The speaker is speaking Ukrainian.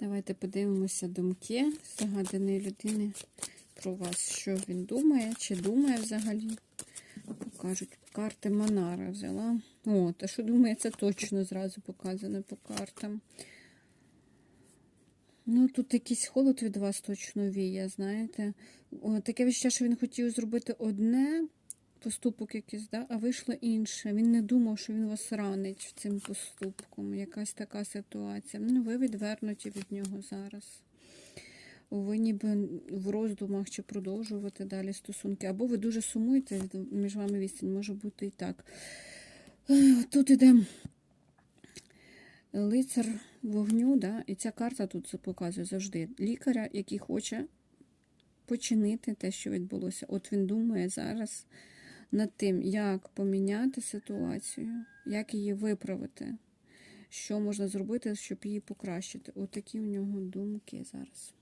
Давайте подивимося думки загаданої людини про вас, що він думає, чи думає взагалі. Покажуть карти Монара взяла. О, та що думає, це точно зразу показано по картам. Ну, тут якийсь холод від вас точно віє, знаєте. О, таке відчуття, що він хотів зробити одне, поступок якийсь, да? а вийшло інше. Він не думав, що він вас ранить цим поступком. Якась така ситуація. Ну, ви відвернуті від нього зараз. Ви ніби в роздумах чи продовжувати далі стосунки. Або ви дуже сумуєте, між вами відстань, може бути і так. Тут іде лицар вогню, да? і ця карта тут показує завжди лікаря, який хоче починити те, що відбулося. От він думає зараз над тим, як поміняти ситуацію, як її виправити, що можна зробити, щоб її покращити. Отакі такі у нього думки зараз.